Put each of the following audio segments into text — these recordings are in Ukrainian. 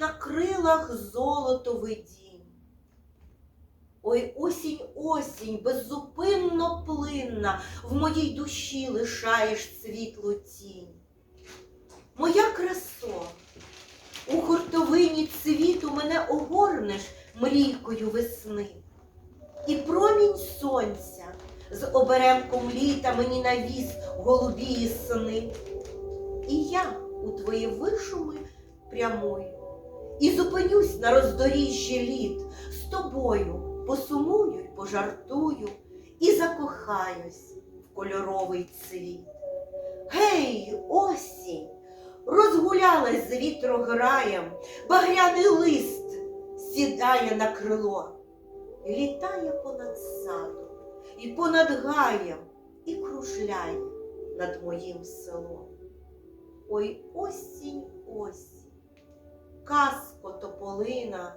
на крилах золото видінь. Ой, осінь, осінь, беззупинно плинна, в моїй душі лишаєш світлу тінь. Моя красо, у хуртовині цвіту мене огорнеш мрійкою весни, і промінь сонця з оберемком літа мені навіс голубії сни. І я у твої вишуми прямую, і зупинюсь на роздоріжжі літ, з тобою посумую пожартую, і закохаюсь в кольоровий цвіт. Гей, осінь! Розгулялась з вітрограєм, багряний лист сідає на крило, літає понад садом і понад гаєм, і кружляє над моїм селом. Ой, осінь, осінь, казко тополина,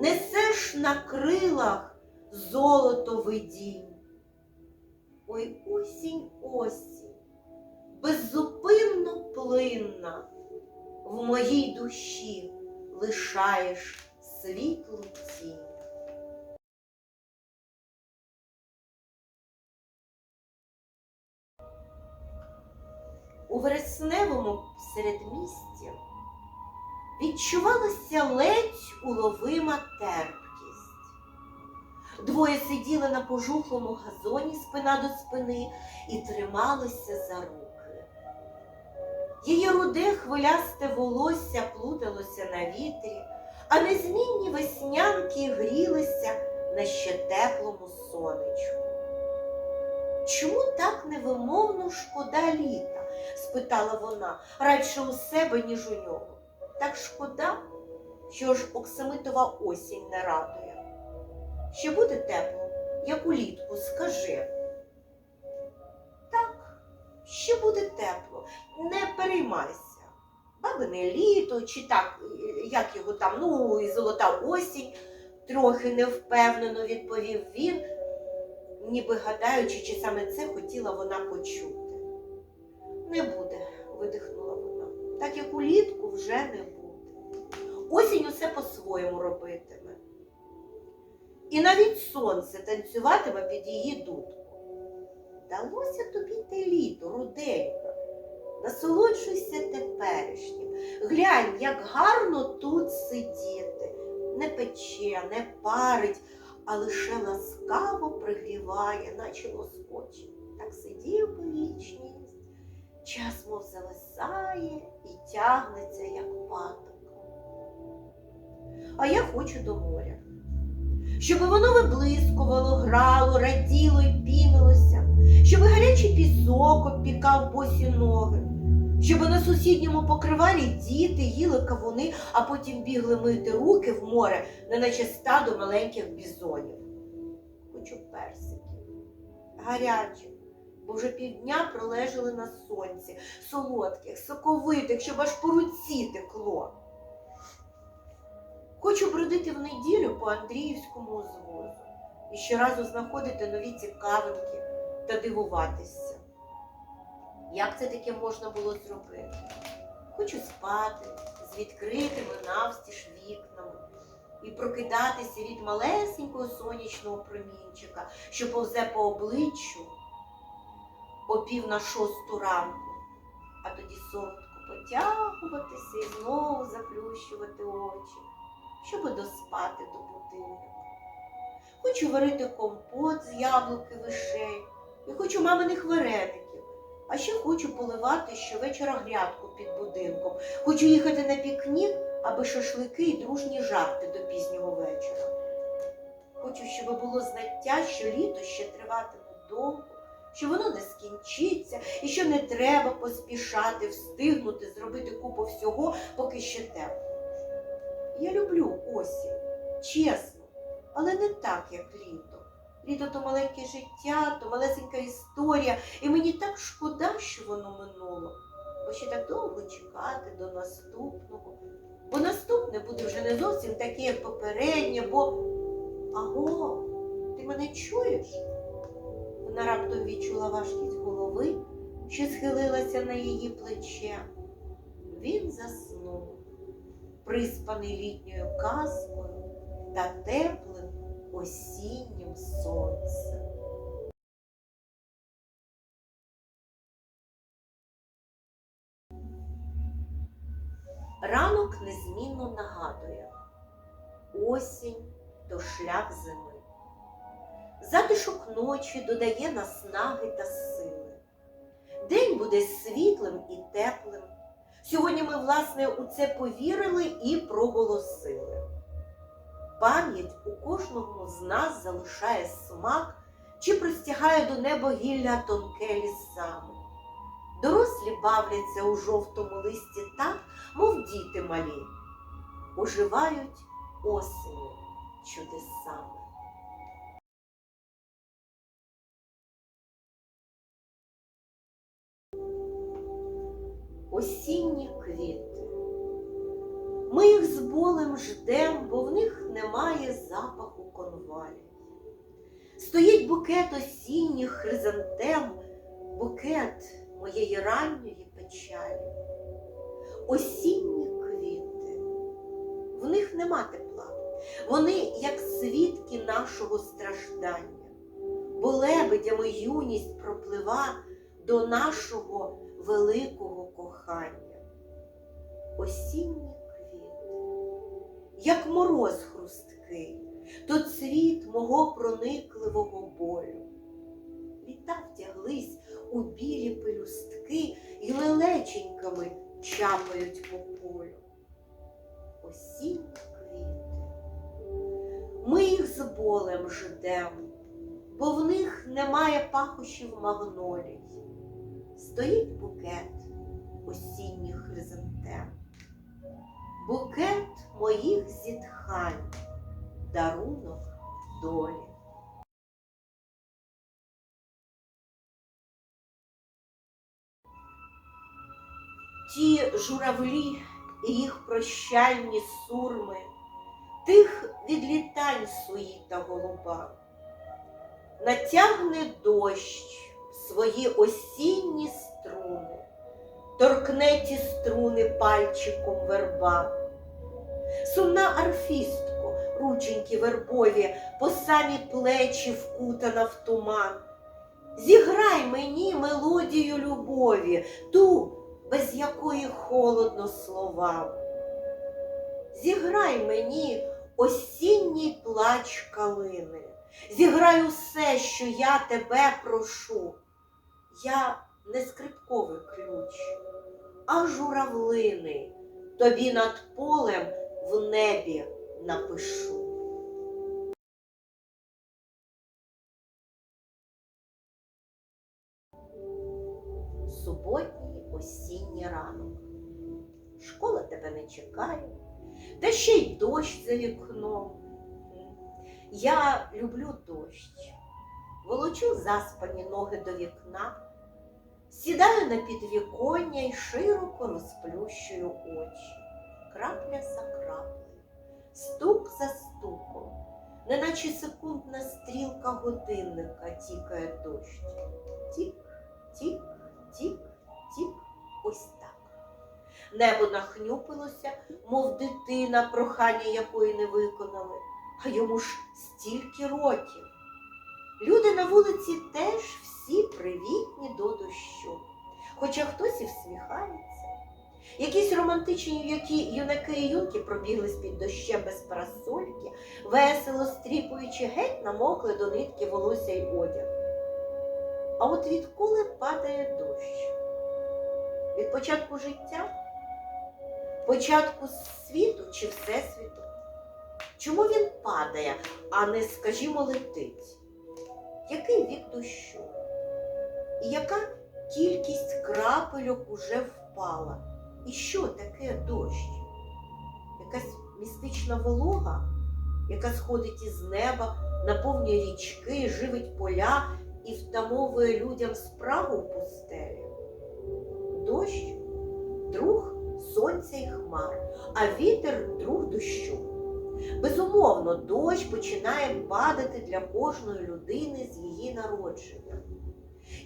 несеш на крилах золото видінь. Ой, осінь, осінь, беззупинно плинна, в моїй душі лишаєш світлу тінь. У вересневому середмісті відчувалася ледь уловима терпкість. Двоє сиділи на пожухлому газоні спина до спини і трималися за руки. Її руде хвилясте волосся плуталося на вітрі, а незмінні веснянки грілися на ще теплому сонечку. Чому так невимовно шкода літа? спитала вона, радше у себе, ніж у нього. Так шкода, що ж оксамитова осінь не радує. Ще буде тепло, як улітку, скажи. Так, ще буде тепло, не переймайся. Бабине літо, чи так, як його там, ну, і золота осінь, трохи невпевнено відповів він, ніби гадаючи, чи саме це хотіла вона почути. Не буде, видихнула вона. Так як улітку вже не буде. Осінь усе по-своєму робитиме. І навіть сонце танцюватиме під її дудку. Далося тобі те літо, руденька. Насолоджуйся теперішнім. Глянь, як гарно тут сидіти. Не пече, не парить, а лише ласкаво пригріває, наче лоскоче. Так сидів вічність. Час мов зависає і тягнеться, як патока. А я хочу до моря, щоб воно виблискувало, грало, раділо й пінилося, щоб гарячий пісок обпікав босі ноги, щоб на сусідньому покривалі діти їли кавуни, а потім бігли мити руки в море, неначе стадо маленьких бізонів. Хочу персиків, гарячих, бо вже півдня пролежали на сонці, солодких, соковитих, щоб аж по руці текло. Хочу бродити в неділю по Андріївському узвозу і щоразу знаходити нові цікавинки та дивуватися. Як це таке можна було зробити? Хочу спати з відкритими навстіж вікнами і прокидатися від малесенького сонячного промінчика, що повзе по обличчю о пів на шосту ранку, а тоді солодко потягуватися і знову заплющувати очі, щоб доспати до будинку. Хочу варити компот з яблук і вишень, і хочу маминих вареників. А ще хочу поливати щовечора грядку під будинком. Хочу їхати на пікнік, аби шашлики і дружні жарти до пізнього вечора. Хочу, щоб було знаття, що літо ще триватиме довго, що воно не скінчиться і що не треба поспішати, встигнути зробити купу всього, поки ще тепло. Я люблю осінь, чесно, але не так, як літо. Літо то маленьке життя, то малесенька історія, і мені так шкода, що воно минуло, бо ще так довго чекати до наступного. Бо наступне буде вже не зовсім таке, як попереднє, бо аго, ти мене чуєш? Вона раптом відчула важкість голови, що схилилася на її плече. Він заснув, приспаний літньою казкою та теплим осіннім сонцем. Ранок незмінно нагадує осінь то шлях зими. Затишок ночі додає наснаги та сили. День буде світлим і теплим. Сьогодні ми, власне, у це повірили і проголосили. Пам'ять у кожному з нас залишає смак чи простягає до неба гілля тонке лісами. Дорослі бавляться у жовтому листі так, мов діти малі, оживають осені чудесами. Осінні квіти. Ми їх з болем ждем, бо в них немає запаху конвалій. Стоїть букет осінніх хризантем, букет моєї ранньої печалі. Осінні квіти, в них нема тепла. Вони як свідки нашого страждання, бо лебедями юність проплива до нашого великого кохання. Осінні квіти, як мороз хрусткий, то цвіт мого проникливого болю. Літа втяглись у білі пелюстки і лелеченьками чапають по полю. Осінні квіти. Ми їх з болем ждем, бо в них немає пахощів магнолій. Стоїть букет осінніх хризантем, букет моїх зітхань, дарунок долі. Ті журавлі і їх прощальні сурми, тих відлітань суїта голуба, натягне дощ свої осінні струни, торкне ті струни пальчиком верба. Сумна арфістко, рученьки вербові, по самі плечі вкутана в туман. Зіграй мені мелодію любові, ту, без якої холодно словам. Зіграй мені осінній плач калини, зіграй усе, що я тебе прошу. Я не скрипковий ключ, а журавлини тобі над полем в небі напишу. Суботній осінній ранок. Школа тебе не чекає, та ще й дощ за вікном. Я люблю дощ, волочу заспані ноги до вікна, сідаю на підвіконня і широко розплющую очі, крапля за краплею, стук за стуком, неначе секундна стрілка годинника тікає дощ. Тік, тік, тік, тік, ось так. Небо нахнюпилося, мов дитина, прохання якої не виконали, а йому ж стільки років. Люди на вулиці теж всі привітні до дощу, хоча хтось і всміхається. Якісь романтичні які юнаки і юнки пробігли з-під дощем без парасольки, весело стріпуючи геть намокли до нитки волосся й одяг. А от відколи падає дощ? Від початку життя? Початку світу чи всесвіту? Чому він падає, а не, скажімо, летить? Який вік дощу? І яка кількість крапельок уже впала? І що таке дощ? Якась містична волога, яка сходить із неба, наповнює річки, живить поля і втамовує людям спрагу в пустелі. Дощ друг сонця і хмар, а вітер друг дощу. Безумовно, дощ починає падати для кожної людини з її народження.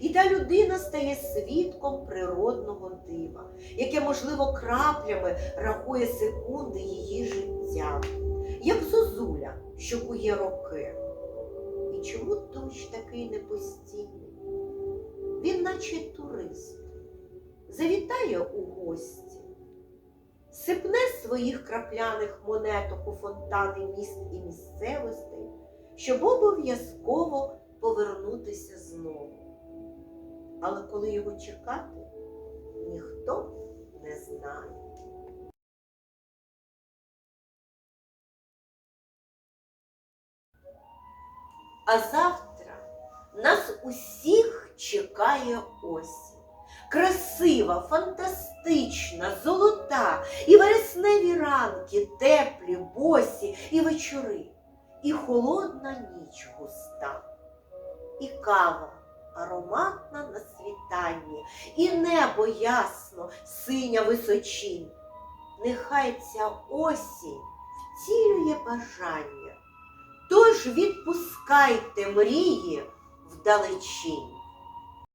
І та людина стає свідком природного дива, яке, можливо, краплями рахує секунди її життя, як зозуля, що кує роки. І чому дощ такий непостійний? Він, наче турист, завітає у гості, сипне своїх крапляних монеток у фонтани міст і місцевостей, щоб обов'язково повернутися знову. Але коли його чекати, ніхто не знає. А завтра нас усіх чекає осінь. Красива, фантастична, золота, і вересневі ранки, теплі, босі, і вечори, і холодна ніч густа, і кава ароматна на світанні, і небо ясно, синя височінь. Нехай ця осінь втілює бажання, тож відпускайте мрії вдалечінь.